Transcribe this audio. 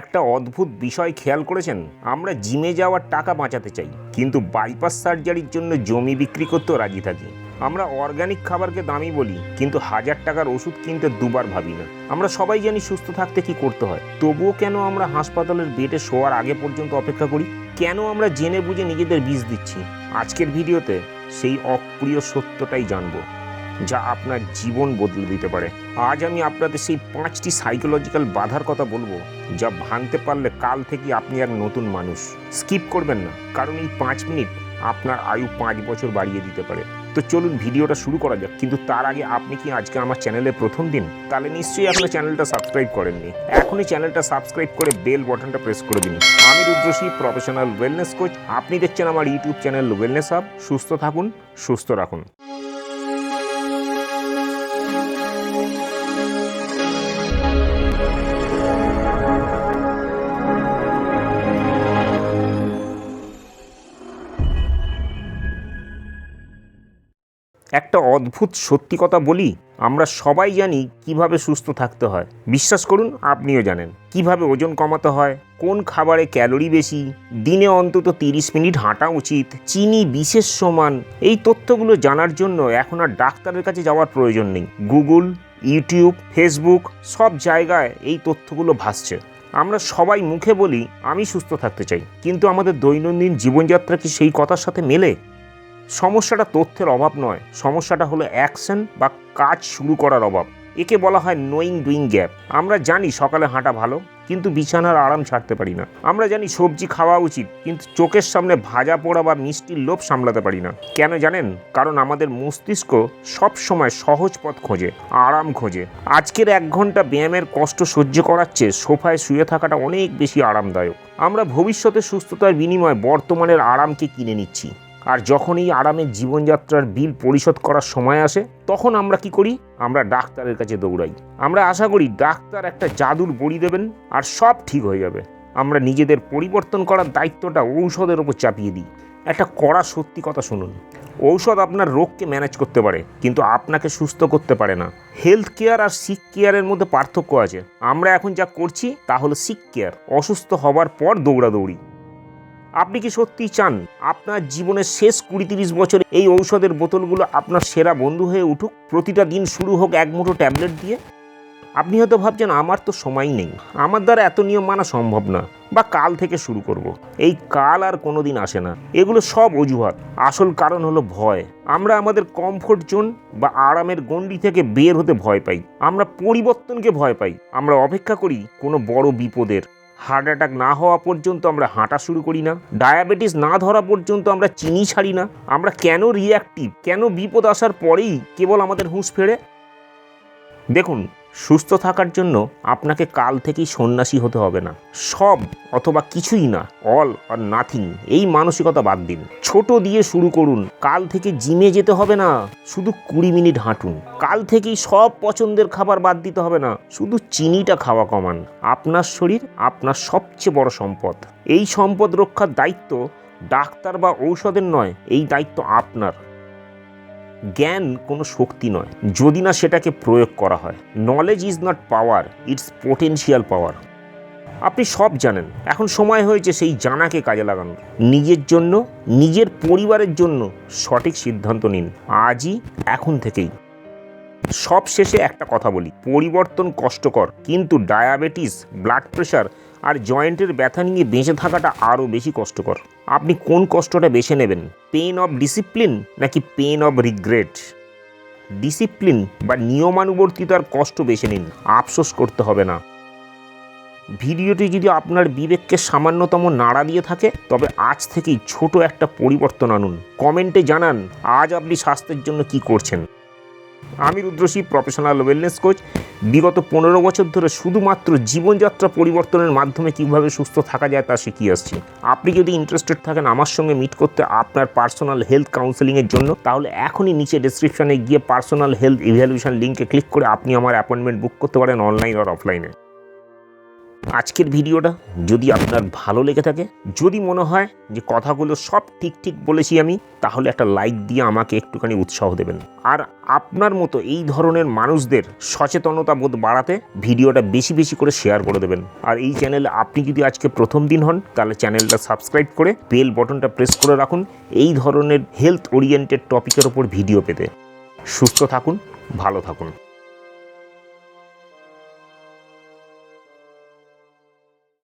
একটা অদ্ভুত বিষয় খেয়াল করেছেন? আমরা জিমে যাওয়ার টাকা বাঁচাতে চাই, কিন্তু বাইপাস সার্জারির জন্য জমি বিক্রি করতেও রাজি থাকি। আমরা অর্গানিক খাবারকে দামি বলি, কিন্তু হাজার টাকার ওষুধ কিনতে দুবার ভাবি না। আমরা সবাই জানি সুস্থ থাকতে কি করতে হয়। তবুও কেন আমরা হাসপাতালের বেডে শোয়ার আগে পর্যন্ত অপেক্ষা করি? কেন আমরা জেনে বুঝে নিজেদের বিষ দিচ্ছি? আজকের ভিডিওতে সেই অপ্রিয় সত্যটাই জানব। যা আপনার জীবন বদলে দিতে পারে। আজ আমি আপনাদের সেই পাঁচটি সাইকোলজিক্যাল বাধার কথা বলব, যা ভাঙতে পারলে কাল থেকে আপনি এক নতুন মানুষ। স্কিপ করবেন না, কারণ এই পাঁচ মিনিট আপনার আয়ু পাঁচ বছর বাড়িয়ে দিতে পারে। তো চলুন ভিডিওটা শুরু করা যাক, কিন্তু তার আগে আপনি কি আজকে আমার চ্যানেলে প্রথম দিন? তাহলে নিশ্চয়ই আপনার চ্যানেলটা সাবস্ক্রাইব করেননি। এখনই চ্যানেলটা সাবস্ক্রাইব করে বেল বটনটা প্রেস করে দিন। আমি রুদ্রশী প্রফেশনাল ওয়েলনেস কোচ আপনি দেখছেন আমার ইউটিউব চ্যানেল ওয়েলনেস হাব সুস্থ থাকুন, সুস্থ রাখুন। একটা অদ্ভুত সত্যি কথা বলি, আমরা সবাই জানি কীভাবে সুস্থ থাকতে হয়। বিশ্বাস করুন, আপনিও জানেন কীভাবে ওজন কমাতে হয়, কোন খাবারে ক্যালোরি বেশি, দিনে অন্তত তিরিশ মিনিট হাঁটা উচিত, চিনি বিশেষ সমান, এই তথ্যগুলো জানার জন্য এখন আর ডাক্তারের কাছে যাওয়ার প্রয়োজন নেই। গুগল, ইউটিউব, ফেসবুক, সব জায়গায় এই তথ্যগুলো ভাসছে। আমরা সবাই মুখে বলি, আমি সুস্থ থাকতে চাই, কিন্তু আমাদের দৈনন্দিন জীবনযাত্রা কি সেই কথার সাথে মেলে? সমস্যাটা তথ্যের অভাব নয়। সমস্যাটা হলো অ্যাকশন বা কাজ শুরু করার অভাব। একে বলা হয় নোয়িং ডুইং গ্যাপ আমরা জানি সকালে হাঁটা ভালো, কিন্তু বিছানার আরাম ছাড়তে পারি না। আমরা জানি সবজি খাওয়া উচিত, কিন্তু চোখের সামনে ভাজা পোড়া বা মিষ্টির লোভ সামলাতে পারি না। কেন জানেন? কারণ আমাদের মস্তিষ্ক সব সময় সহজ পথ খোঁজে, আরাম খোঁজে। আজকের এক ঘণ্টা ব্যায়ামের কষ্ট সহ্য করার চেয়ে সোফায় শুয়ে থাকাটা অনেক বেশি আরামদায়ক। আমরা ভবিষ্যতে সুস্থতার বিনিময়ে বর্তমানের আরামকে কিনে নিচ্ছি। আর যখন এই আরামের জীবনযাত্রার বিল পরিশোধ করার সময় আসে, তখন আমরা কি করি? আমরা ডাক্তারের কাছে দৌড়াই। আমরা আশা করি ডাক্তার একটা জাদুর বড়ি দেবেন আর সব ঠিক হয়ে যাবে। আমরা নিজেদের পরিবর্তন করার দায়িত্বটা ঔষধের ওপর চাপিয়ে দিই। একটা কড়া সত্যি কথা শুনুন। ঔষধ আপনার রোগকে ম্যানেজ করতে পারে, কিন্তু আপনাকে সুস্থ করতে পারে না। হেলথ কেয়ার আর সিক কেয়ারের মধ্যে পার্থক্য আছে। আমরা এখন যা করছি তা হলো সিক কেয়ার। অসুস্থ হবার পর দৌড়াদৌড়ি। আপনি কি সত্যি চান? আপনার জীবনের শেষ কুড়ি তিরিশ বছরে এই ঔষধের বোতলগুলো আপনার সেরা বন্ধু হয়ে উঠুক? প্রতিটা দিন শুরু হোক এক মুঠো ট্যাবলেট দিয়ে। আপনি হয়তো ভাবছেন, আমার তো সময় নেই। আমার দ্বারা এত নিয়ম মানা সম্ভব না। বা কাল থেকে শুরু করব। এই কাল আর কোনো দিন আসে না। এগুলো সব অজুহাত। আসল কারণ হলো ভয়। আমরা আমাদের কমফোর্ট জোন বা আরামের গণ্ডি থেকে বের হতে ভয় পাই। আমরা পরিবর্তনকে ভয় পাই। আমরা অপেক্ষা করি কোনো বড় বিপদের। হার্ট অ্যাটাক না হওয়া পর্যন্ত আমরা হাঁটা শুরু করি না, ডায়াবেটিস না ধরা পর্যন্ত আমরা চিনি ছাড়ি না, আমরা কেন রিয়াক্টিভ কেন বিপদ আসার পরেই কেবল আমাদের হুঁশ ফেরে? দেখুন সুস্থ থাকার জন্য আপনাকে কাল থেকেই সন্ন্যাসী হতে হবে না। সব অথবা কিছুই না, অল আর নাথিং, এই মানসিকতা বাদ দিন। ছোট দিয়ে শুরু করুন, কাল থেকে জিমে যেতে হবে না, শুধু কুড়ি মিনিট হাঁটুন। কাল থেকেই সব পছন্দের খাবার বাদ দিতে হবে না, শুধু চিনিটা খাওয়া কমান। আপনার শরীর আপনার সবচেয়ে বড় সম্পদ। এই সম্পদ রক্ষার দায়িত্ব ডাক্তার বা ঔষধের নয়, এই দায়িত্ব আপনার। জ্ঞান কোনো শক্তি নয়। যদি না সেটাকে প্রয়োগ করা হয়। Knowledge is not power it's potential power আপনি সব জানেন। এখন সময় হয়েছে সেই জানাকে কাজে লাগানোর। নিজের জন্য, নিজের পরিবারের জন্য সঠিক সিদ্ধান্ত নিন। আজই, এখন থেকেই। সব শেষে একটা কথা বলি। পরিবর্তন কষ্টকর, কিন্তু ডায়াবেটিস ব্লাড প্রেশার আর জয়েন্টের ব্যথা নিয়ে বেঁচে থাকাটা আরও বেশি কষ্টকর। আপনি কোন কষ্টটা বেছে নেবেন পেন অফ ডিসিপ্লিন নাকি পেন অফ রিগ্রেট ডিসিপ্লিন বা নিয়মানুবর্তিতার কষ্ট বেছে নিন, আফসোস করতে হবে না। ভিডিওটি যদি আপনার বিবেককে সামান্যতম নাড়া দিয়ে থাকে, তবে আজ থেকেই ছোট একটা পরিবর্তন আনুন। কমেন্টে জানান, আজ আপনি স্বাস্থ্যের জন্য কি করছেন? আমি রুদ্রশী প্রফেশনাল ওয়েলনেস কোচ বিগত পনেরো বছর ধরে শুধুমাত্র জীবনযাত্রা পরিবর্তনের মাধ্যমে কীভাবে সুস্থ থাকা যায় তা শিখিয়ে আসছি। আপনি যদি ইন্টারেস্টেড থাকেন আমার সঙ্গে মিট করতে আপনার পার্সোনাল হেলথ কাউন্সেলিংয়ের জন্য, তাহলে এখনই নিচে ডিসক্রিপশানে গিয়ে পার্সোনাল হেলথ ইভ্যালুয়েশন লিঙ্কে ক্লিক করে আপনি আমার অ্যাপয়েন্টমেন্ট বুক করতে পারেন অনলাইন আর অফলাইনে আজকের ভিডিওটা যদি আপনার ভালো লেগে থাকে, যদি মনে হয় যে কথাগুলো সব ঠিক ঠিক বলেছি আমি, তাহলে একটা লাইক দিয়ে আমাকে একটুখানি উৎসাহ দেবেন। আর আপনার মতো এই ধরনের মানুষদের সচেতনতা বোধ বাড়াতে ভিডিওটা বেশি বেশি করে শেয়ার করে দেবেন। আর এই চ্যানেলে আপনি যদি আজকে প্রথম দিন হন, তাহলে চ্যানেলটা সাবস্ক্রাইব করে বেল বটনটা প্রেস করে রাখুন এই ধরনের হেলথ ওরিয়েন্টেড টপিকের ওপর ভিডিও পেতে। সুস্থ থাকুন, ভালো থাকুন।